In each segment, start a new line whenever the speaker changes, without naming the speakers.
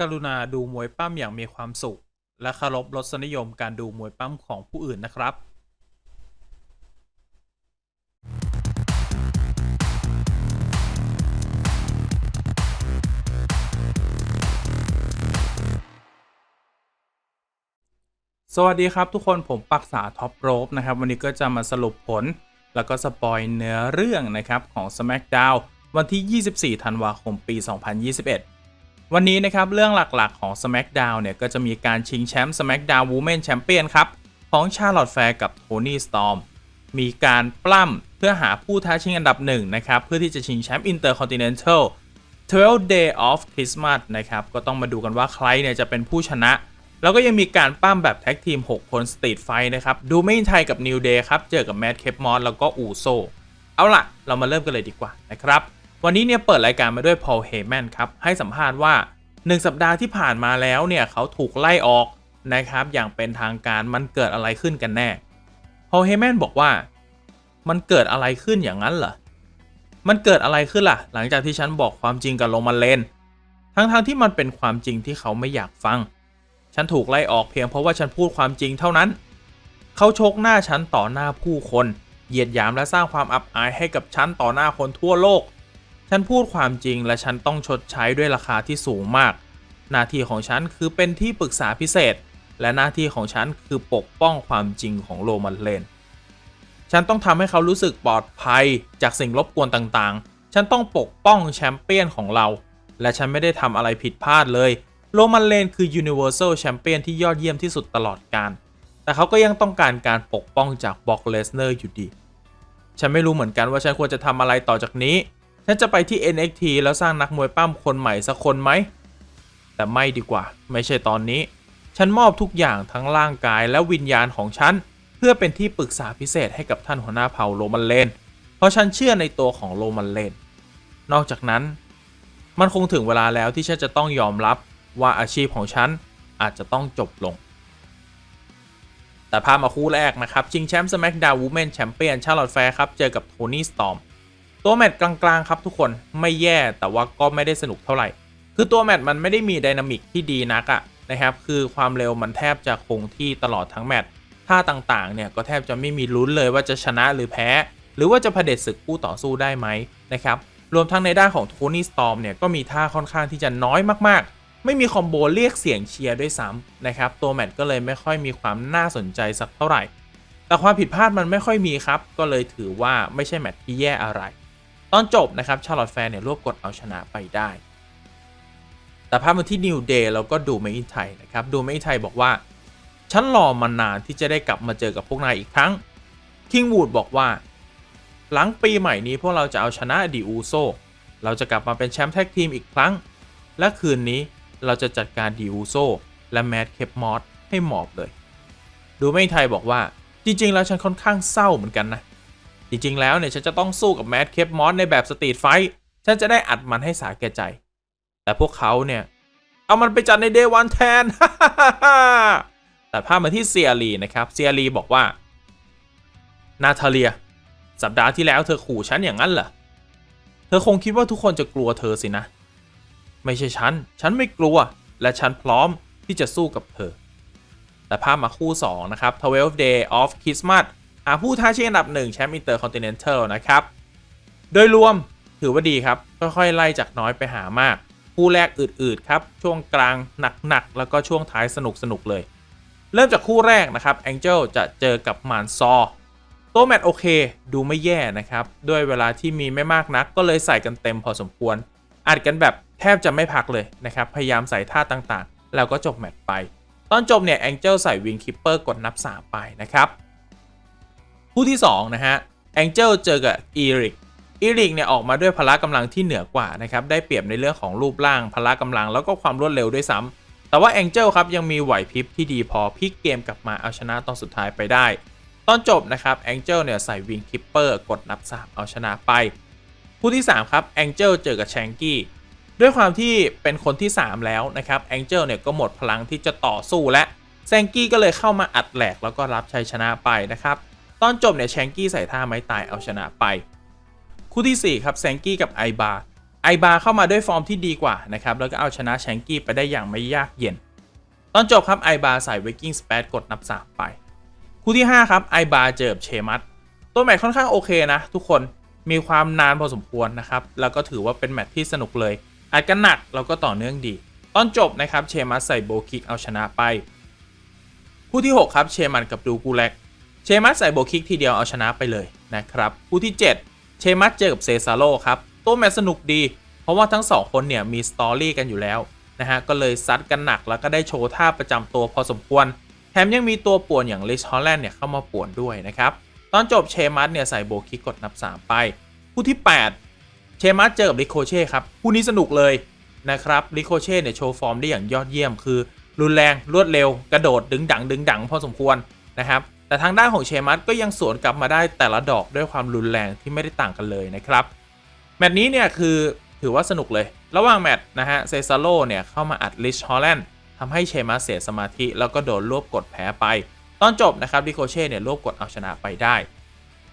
กรุณาดูมวยปั้มอย่างมีความสุข และเคารพรสนิยมการดูมวยปั้มของผู้อื่นนะครับสวัสดีครับทุกคนผมปักษาท็อปโรบนะครับ วันนี้ก็จะมาสรุปผล แล้วก็สปอยเนื้อเรื่องนะครับของ SmackDown วันที่ 24 ธันวาคม ปี 2021 วันนี้นะครับเรื่องหลักๆของ SmackDown เนี่ยก็จะมีการชิงแชมป์ SmackDown Women Champion ครับ ของชาร์ลอตแฟร์กับโทนี่สตอมมีการปล้ำเพื่อหาผู้ท้าชิงอันดับหนึ่งนะครับ เพื่อที่จะชิงแชมป์ Intercontinental 12 Day of Christmas นะครับ ก็ต้องมาดูกันว่าใครเนี่ยจะเป็นผู้ชนะ แล้วก็ยังมีการปั้มแบบแท็กทีม 6 คนสตรีทไฟนะครับ ดูไม่ไทยกับนิวเดย์ครับ เจอกับแมดเคปมอสแล้วก็อูโซ เอาล่ะ เรามาเริ่มกันเลยดีกว่านะครับ วันนี้เนี่ยเปิดรายการมาด้วยพอลเฮแมนครับให้สัมภาษณ์ว่า 1 สัปดาห์ที่ผ่านมาแล้วเนี่ยเขาถูกไล่ออกนะครับอย่างเป็นทางการมันเกิดอะไรขึ้นกันแน่พอลเฮแมนบอกว่า มันเกิดอะไรขึ้นอย่างนั้นเหรอมันเกิดอะไรขึ้นล่ะ หลังจากที่ฉันบอกความจริงกับโรมันเลนทั้งๆทที่มันเป็นความจริงที่เขาไม่อยากฟัง ฉันถูกไล่ออกเพียงเพราะว่าฉันพูดความจริงเท่านั้น เขาชกหน้าฉันต่อหน้าผู้คน เหยียดหยามและสร้างความอับอายให้กับฉันต่อหน้าคนทั่วโลก ฉันพูดความจริงและฉันต้องชดใช้ด้วยราคาที่สูงมาก หน้าที่ของฉันคือเป็นที่ปรึกษาพิเศษ และหน้าที่ของฉันคือปกป้องความจริงของโรมันเลน ฉันต้องทำให้เขารู้สึกปลอดภัยจากสิ่งรบกวนต่างๆ ฉันต้องปกป้องแชมเปี้ยนของเรา และฉันไม่ได้ทำอะไรผิดพลาดเลย โรมันเลนคือ Universal Champion ที่ยอดเยี่ยมที่สุดตลอดการแต่เขาก็ยังต้องการการปกป้องจากบ็อกเลสเนอร์อยู่ดี ฉันไม่รู้เหมือนกันว่าฉันควรจะทำอะไรต่อจากนี้ ฉันจะไปที่ NXT แล้วสร้างนักมวยปั้มคนใหม่สักคนไหม แต่ไม่ดีกว่า ไม่ใช่ตอนนี้ ฉันมอบทุกอย่างทั้งร่างกายและวิญญาณของฉัน เพื่อเป็นที่ปรึกษาพิเศษให้กับท่านหัวหน้าเผ่าโรมันเลน เพราะฉันเชื่อในตัวของโรมันเลน นอกจากนั้น มันคงถึงเวลาแล้วที่ฉันจะต้องยอมรับว่าอาชีพของฉันอาจจะต้องจบลงแต่พามาคู่แรกนะครับ ชิงแชมป์ SmackDown Women Champion ชาร์ลอตแฟร์ครับ เจอกับโทนี่สตอม ตัวแมตช์กลางๆครับทุกคนไม่แย่แต่ว่าก็ไม่ได้สนุกเท่าไหร่ คือตัวแมตช์มันไม่ได้มีไดนามิกที่ดีนักอะนะครับ คือความเร็วมันแทบจะคงที่ตลอดทั้งแมตช์ท่าต่างๆเนี่ยก็แทบจะไม่มีลุ้นเลยว่าจะชนะหรือแพ้ หรือว่าจะเผด็จศึกคู่ต่อสู้ได้ไหมนะครับ รวมทั้งในด้านของโทนี่สตอมเนี่ยก็มีท่าค่อนข้างที่จะน้อยมากๆ ไม่มีคอมโบเรียกเสียงเชียร์ด้วยซ้ำนะครับตัวแมตช์ก็เลยไม่ค่อยมีความน่าสนใจสักเท่าไหร่ แต่ความผิดพลาดมันไม่ค่อยมีครับ ก็เลยถือว่าไม่ใช่แมตช์ที่แย่อะไร ตอนจบนะครับชาร์ลอตแฟร์เนี่ยรวบกดเอาชนะไปได้ แต่ภาพมาที่นิวเดย์แล้วก็ดูเมอินไทยนะครับ ดูเมอินไทยบอกว่า ฉันรอมานานที่จะได้กลับมาเจอกับพวกนายอีกครั้งคิงวูดบอกว่า หลังปีใหม่นี้พวกเราจะเอาชนะดิอูโซเราจะกลับมาเป็นแชมป์แท็กทีมอีกครั้ง และคืนนี้เราจะจัดการดิอูโซและแมดเคปมอสให้หมอบเลย ดูไม่ไทยบอกว่าจริง ๆ แล้วฉันค่อนข้างเศร้าเหมือนกันนะ จริงๆแล้วเนี่ยฉันจะต้องสู้กับแมดเคปมอสในแบบสตรีทไฟท์ฉันจะได้อัดมันให้สาแก่ใจ แต่พวกเขาเนี่ย เอามันไปจัดในเดวันแทน แต่ภาพมาที่เซียรีนะครับเซียรีบอกว่า นาทาเลีย สัปดาห์ที่แล้วเธอขู่ฉันอย่างนั้นเหรอ เธอคงคิดว่าทุกคนจะกลัวเธอสินะ ไม่ใช่ฉัน ฉันไม่กลัว และฉันพร้อมที่จะสู้กับเธอ แต่ภาพมาคู่ 2 นะครับ 12 Day of Christmas ผู้ท้าชิงอันดับ1แชมป์ Intercontinental นะครับ โดยรวมถือว่าดีครับ ค่อยๆ ไล่จากน้อยไปหามาก คู่แรกอืดๆ ครับ ช่วงกลางหนักๆ แล้วก็ช่วงท้ายสนุกๆ เลย เริ่มจากคู่แรกนะครับ Angel จะเจอกับมานซอตัวแมตช์โอเค ดูไม่แย่นะครับ ด้วยเวลาที่มีไม่มากนัก ก็เลยใส่กันเต็มพอสมควรอัดกันแบบแทบจะไม่พักเลยนะครับ พยายามใส่ท่าต่างๆ แล้วก็จบแมตช์ไป ตอนจบเนี่ยแองเจิลใส่วิงคิปเปอร์กดนับ 3 ไปนะครับ คู่ที่2นะฮะแองเจิลเจอกับอีริกอีริกเนี่ยออกมาด้วยพละกำลังที่เหนือกว่านะครับได้เปรียบในเรื่องของรูปร่างพละกำลังแล้วก็ความรวดเร็วด้วยซ้ำแต่ว่าแองเจิลครับยังมีไหวพริบที่ดีพอพลิกเกมกลับมาเอาชนะตอนสุดท้ายไปได้ ตอนจบนะครับแองเจิลเนี่ยใส่วิงคิปเปอร์กดนับ 3 เอาชนะไป คู่ที่ 3 ครับแองเจิลเจอกับแชงกี้ด้วยความที่เป็นคนที่ 3 แล้วนะครับแองเจิลเนี่ยก็หมดพลังที่จะต่อสู้และแชงกี้ก็เลยเข้ามาอัดแหลกแล้วก็รับชัยชนะไปนะครับ ตอนจบเนี่ยแชงกี้ใส่ท่าไม้ตายเอาชนะไป คู่ที่ 4 ครับแซงกี้กับไอบาไอบาเข้ามาด้วยฟอร์มที่ดีกว่านะครับแล้วก็เอาชนะแชงกี้ไปได้อย่างไม่ยากเย็น ตอนจบครับไอบาใส่เวกิ้งสเปดกดนับ 3 ไป คู่ที่ 5 ครับไอบาเจอบเชมัสตัวแมตช์ค่อนข้างโอเคนะ ทุกคนมีความนานพอสมควรนะครับ แล้วก็ถือว่าเป็นแมตช์ที่สนุกเลยอัดกันหนักแล้วก็ต่อเนื่องดี ตอนจบนะครับเชมัสใส่โบคิกเอาชนะไป คู่ที่ 6 ครับเชมันกับดูกูแลก เชมัสใส่โบคิกทีเดียวเอาชนะไปเลยนะครับคู่ที่ 7 เชมัสเจอกับเซซาโลครับตัวแมตสนุกดี เพราะว่าทั้งสองคนเนี่ยมีสตอรี่กันอยู่แล้วนะฮะก็เลยซัดกันหนักแล้วก็ได้โชว์ท่าประจำตัวพอสมควร แถมยังมีตัวป่วนอย่างลิชฮอลแลนด์เนี่ยเข้ามาป่วนด้วยนะครับตอนจบเชมัสเนี่ยใส่โบคิกกดนับ 3 ไป คู่ที่ 8 เชมัสเจอกับลิโคเช่ครับคู่นี้สนุกเลยนะครับลิโคเช่เนี่ยโชว์ฟอร์มได้อย่างยอดเยี่ยมคือ รุนแรงรวดเร็วกระโดดดึงดังดึงดังพอสมควรนะครับ แต่ทางด้านของเชมัสก็ยังสวนกลับมาได้แต่ละดอกด้วยความรุนแรงที่ไม่ได้ต่างกันเลยนะครับ แมตช์นี้เนี่ยคือถือว่าสนุกเลย ระหว่างแมตช์นะฮะเซซาโลเนี่ยเข้ามาอัดลิชฮอลแลนด์ทำให้เชมัสเสียสมาธิ แล้วก็โดนรวบกดแพ้ไป ตอนจบนะครับดิโคเช่เนี่ยรวบกดเอาชนะไปได้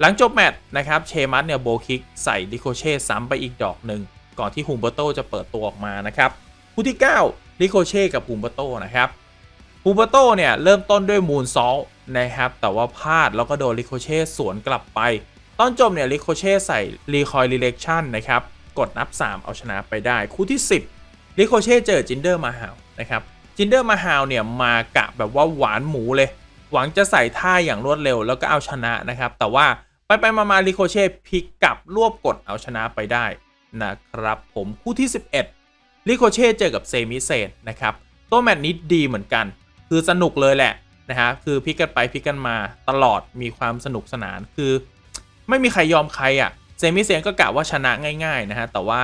หลังจบแมตช์นะครับเชมัสเนี่ยโบคิกใส่ดิโคเช่ซ้ำไปอีกดอกหนึ่งก่อนที่ฮุมเบอร์โตจะเปิดตัวออกมานะครับคู่ที่9ดิโคเช่กับฮุมเบอร์โตนะครับ ฮุมเบโตเนี่ยเริ่มต้นด้วยมูนซอลนะครับ แต่ว่าพลาดแล้วก็โดนลิโคเช่สวนกลับไป ตอนจบเนี่ยลิโคเช่ใส่รีคอยรีเลคชั่นนะครับ กดนับ 3 เอาชนะไปได้ คู่ที่ 10ลิโคเช่เจอจินเดอร์มาฮาวนะครับจินเดอร์มาฮาวเนี่ยมากะแบบว่าหวานหมูเลย หวังจะใส่ท่าอย่างรวดเร็วแล้วก็เอาชนะนะครับ แต่ว่าไปไปมามาลิโคเช่พลิกกลับรวบกดเอาชนะไปได้นะครับผมคู่ที่ 11ลิโคเช่เจอกับเซมิเซนนะครับตัวแมตช์นี้ดีเหมือนกัน คือสนุกเลยแหละนะฮะคือพลิกกันไปพลิกกันมาตลอดมีความสนุกสนานคือ ไม่มีใครยอมใครอะ่ะเซมิเซนก็กะว่าชนะง่ายๆนะฮะแต่ว่า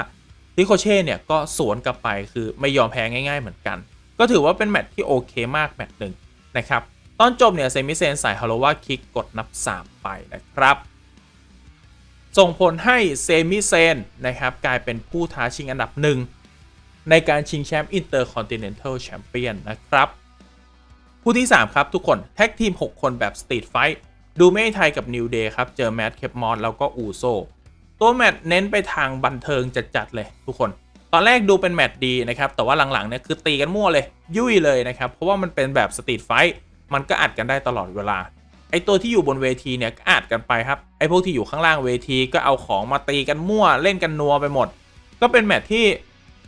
ลิโคเช่เนี่ยก็สวนกลับไปคือไม่ยอมแพ้ง่ายๆเหมือนกัน ก็ถือว่าเป็นแมตช์ที่โอเคมากแมตช์หนึ่งนะครับตอนจบเนี่ยเซมิเซนใส่ฮาโลวาคิกกดนับ 3 ไปนะครับ ส่งผลให้เซมิเซนนะครับกลายเป็นผู้ท้าชิงอันดับหนึ่งในการชิงแชมป์อินเตอร์คอนติเนนทัลแชมเปี้ยนนะครับ คู่ที่ 3 ครับทุกคนแท็กทีม 6 คนแบบสตรีทไฟท์ดูไม่ไทยกับนิวเดย์ครับ เจอแมตต์เคปมอนแล้วก็อูโซตัวแมตต์เน้นไปทางบันเทิงจัดๆเลยทุกคน ตอนแรกดูเป็นแมตต์ดีนะครับ แต่ว่าหลังๆเนี่ยคือตีกันมั่วเลย ยุ่ยเลยนะครับ เพราะว่ามันเป็นแบบสตรีทไฟท์มันก็อัดกันได้ตลอดเวลาไอตัวที่อยู่บนเวทีเนี่ยก็อัดกันไปครับไอพวกที่อยู่ข้างล่างเวทีก็เอาของมาตีกันมั่วเล่นกันนัวไปหมด ก็เป็นแมตช์ที่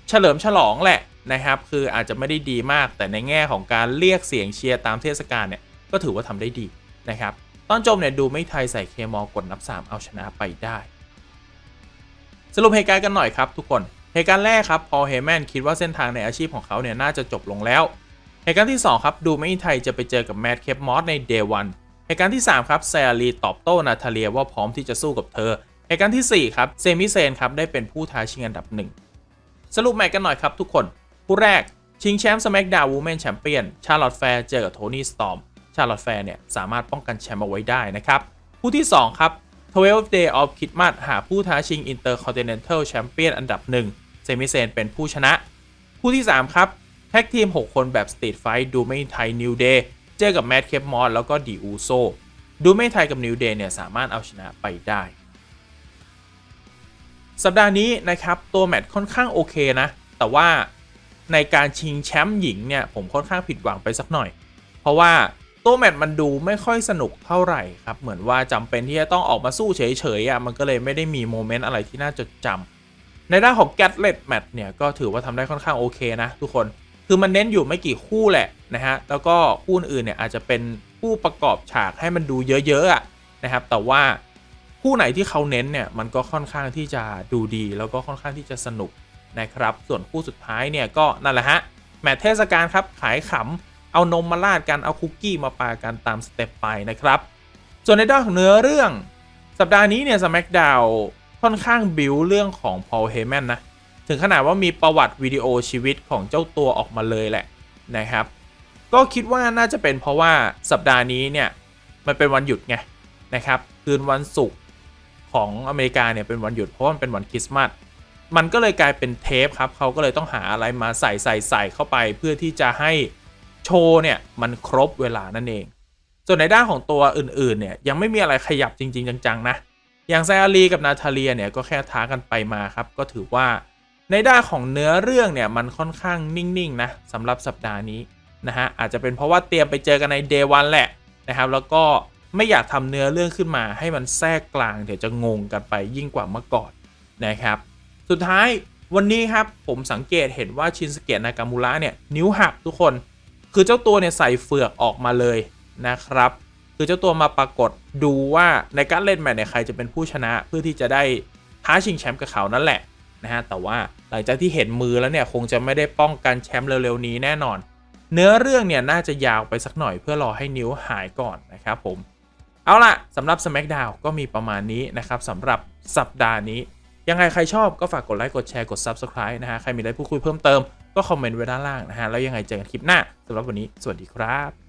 เฉลิมฉลองแหละ นะครับ คืออาจจะไม่ได้ดีมาก แต่ในแง่ของการเรียกเสียงเชียร์ตามเทศกาลเนี่ย ก็ถือว่าทำได้ดีนะครับ ตอนจบเนี่ยดูไม่ไทยใส่เคมอกดนับ 3 เอาชนะไปได้ สรุปเหตุการณ์กันหน่อยครับทุกคน เหตุการณ์แรกครับ พอเฮแมนคิดว่าเส้นทางในอาชีพของเขาเนี่ยน่าจะจบลงแล้ว เหตุการณ์ที่ 2 ครับ ดูไม่ไทยจะไปเจอกับแมดเคปมอสในเดวันเหตุการณ์ที่ 3 ครับแซลีตอบโต้นาทาเลียว่าพร้อมที่จะสู้กับเธอเหตุการณ์ที่ 4 ครับ เซมิเซนครับ ได้เป็นผู้ท้าชิงอันดับหนึ่งสรุปแมตช์กันหน่อยครับทุกคน ผู้แรกชิงแชมป์ SmackDown Women Champion ชาร์ลอตแฟร์เจอกับโทนี่สตอมชาร์ลอตแฟร์เนี่ยสามารถป้องกันแชมป์เอาไว้ได้นะครับผู้ที่ 2 ครับ 12 Day of Christmas หาผู้ท้าชิง Intercontinental Champion อันดับหนึ่งเซมิเซนเป็นผู้ชนะผู้ที่ 3 ครับ แท็กทีม 6 คนแบบสตรีทไฟท์ดูไม่ไทยนิวเดย์เจอกับแมดเคปมอสแล้วก็ดีอูโซดูไม่ไทยกับนิวเดย์เนี่ยสามารถเอาชนะไปได้ สัปดาห์นี้นะครับ ตัวแมตช์ค่อนข้างโอเคนะ แต่ว่า ในการชิงแชมป์หญิงเนี่ยผมค่อนข้างผิดหวังไปสักหน่อย เพราะว่าตัวแมตช์มันดูไม่ค่อยสนุกเท่าไหร่ครับ เหมือนว่าจำเป็นที่จะต้องออกมาสู้เฉยๆอะมันก็เลยไม่ได้มีโมเมนต์อะไรที่น่าจดจำในด้านของแกตเลตแมตช์เนี่ยก็ถือว่าทำได้ค่อนข้างโอเคนะทุกคนคือมันเน้นอยู่ไม่กี่คู่แหละนะฮะแล้วก็คู่อื่นเนี่ยอาจจะเป็นคู่ประกอบฉากให้มันดูเยอะๆอะนะครับแต่ว่าคู่ไหนที่เขาเน้นเนี่ยมันก็ค่อนข้างที่จะดูดีแล้วก็ค่อนข้างที่จะสนุก นะครับ ส่วนคู่สุดท้ายเนี่ยก็นั่นแหละฮะแมตช์เทศกาลครับขายขำเอานมมาราดกันเอาคุกกี้มาปากันตามสเต็ปไปนะครับส่วนในด้านของเนื้อเรื่อง สัปดาห์นี้เนี่ย SmackDown ค่อนข้างบิวเรื่องของ Paul Heyman นะถึงขนาดว่ามีประวัติวิดีโอชีวิตของเจ้าตัวออกมาเลยแหละนะครับ ก็คิดว่าน่าจะเป็นเพราะว่าสัปดาห์นี้เนี่ยมันเป็นวันหยุดไงนะครับ คืนวันศุกร์ของอเมริกาเนี่ยเป็นวันหยุดเพราะว่ามันเป็นวันคริสต์มาส มันก็เลยกลายเป็นเทปครับเขาก็เลยต้องหาอะไรมาใส่ใส่ใส่เข้าไป เพื่อที่จะให้โชว์เนี่ยมันครบเวลานั่นเอง ส่วนในด้านของตัวอื่นๆเนี่ยยังไม่มีอะไรขยับจริง ๆ จังๆนะอย่างไซอารีกับนาทาเลียเนี่ยก็แค่ท้ากันไปมาครับ ก็ถือว่าในด้านของเนื้อเรื่องเนี่ยมันค่อนข้างนิ่งๆนะสำหรับสัปดาห์นี้นะฮะอาจจะเป็นเพราะว่าเตรียมไปเจอกันในเดวันแหละนะครับแล้วก็ไม่อยากทำเนื้อเรื่องขึ้นมาให้มันแทรกกลางเดี๋ยวจะงงกันไปยิ่งกว่าเมื่อก่อนนะครับ สุดท้ายวันนี้ครับผมสังเกตเห็นว่าชินสเกะนากามูระเนี่ยนิ้วหักทุกคน คือเจ้าตัวเนี่ยใส่เฟือกออกมาเลยนะครับ คือเจ้าตัวมาปรากฏดูว่าในการเล่นแมตช์เนี่ยใครจะเป็นผู้ชนะเพื่อที่จะได้ท้าชิงแชมป์กับเขานั่นแหละนะฮะแต่ว่าหลังจากที่เห็นมือแล้วเนี่ยคงจะไม่ได้ป้องกันแชมป์เร็วๆนี้แน่นอน เนื้อเรื่องเนี่ยน่าจะยาวไปสักหน่อยเพื่อรอให้นิ้วหายก่อนนะครับผมเอาล่ะสำหรับ SmackDown ก็มีประมาณนี้นะครับสำหรับสัปดาห์นี้ ยังไงใครชอบก็ฝากกดไลค์กดแชร์กด Subscribe นะฮะใครมีอะไรพูดคุยเพิ่มเติมก็คอมเมนต์ไว้ด้านล่างนะฮะแล้วยังไงเจอกันคลิปหน้าสำหรับวันนี้สวัสดีครับ